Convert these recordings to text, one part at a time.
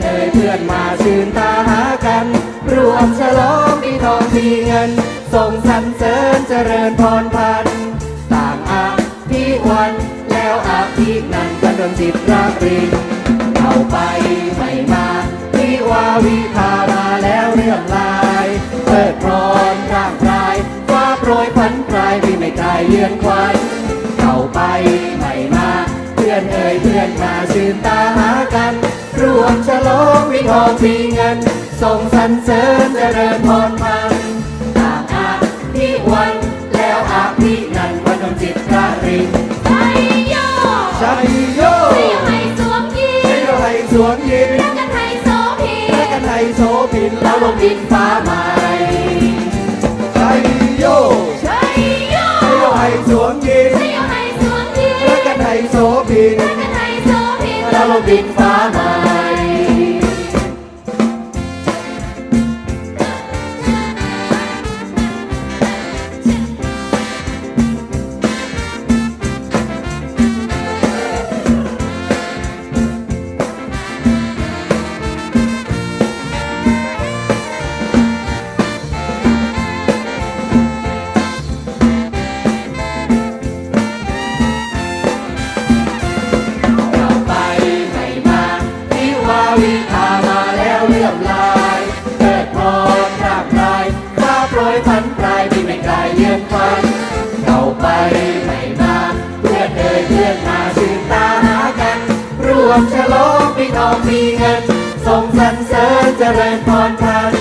เพื่อนมาชื่นตาหากัน รวมฉลองปีทองปีเงิน ส่งสรรเสริญเจริญพรพัน ต่างอาพิวันแล้วอาภินั้นกันดวงจิตรักริงเอาไปไม่มาวิวาวิภามาแล้วเรื่องลายเปิดพรอนร่างกายฟ้าโปรยพันปลายวิไม่ไกลเยือนควันเอาไปไม่มา เพื่อนเอ่ยเพื่อนมาชื่นตาหากัน วมฉลองวิทองปีเงินส่งสรรเสริญเจริญพรพันต่างอาพิวันแล้วอาภินันวันดวงจิตระริงไทยโยชัยโยไม่ให้สวมยีให้เราให้สวนยินรักกันไทยโสพีรักกันให้โสพินแล้วลงดินฟ้าใหม่ชัยโยไทยโยให้เราให้สวนยินไม่ให้สวมยีรักกันให้โสพินรักกันไทยโสพีแล้วลงดินฟ้าใหม่ รยพันปลายที่ไม่ไกลเยือนควันเก่าไปไม่มา เพื่อนเอ่ยเพื่อนมาชื่นตาหากัน รวมฉลองปีทองปีเงินส่งสรรเสริญเจริญพรพัน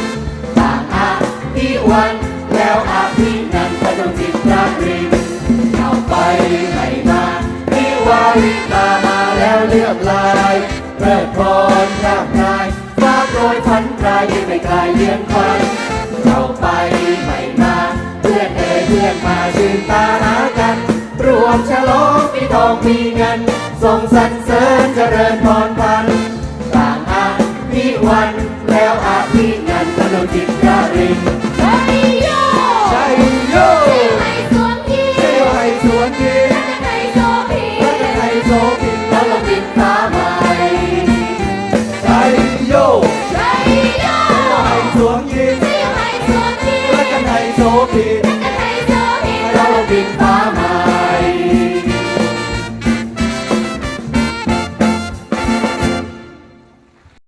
ต่างอาพิวันแล้วอาภินันทดวงจิตรักริงเข้าไปไม่มาวิวาวิตามาแล้วเลือกลายเปิดพรร่างกายฟ้าโปรยพันปลายที่ไม่ไกลเยือนควัน วมฉลองปีทองปีเงินส่งสรรเสริญเจริญพรพันต่างอาภิวันแล้วอาภินันทนจิตระริงไทยโยชัยโยไม่ให้สวมยีเที่ยวให้สวนยินรักกันไทยโสพีรักกันให้โสพินแล้วลงดินฟ้าใหม่ชัยโยไทยโยเที่ยวให้สวนยินไม่ให้สวมยีรักกันให้โสพิ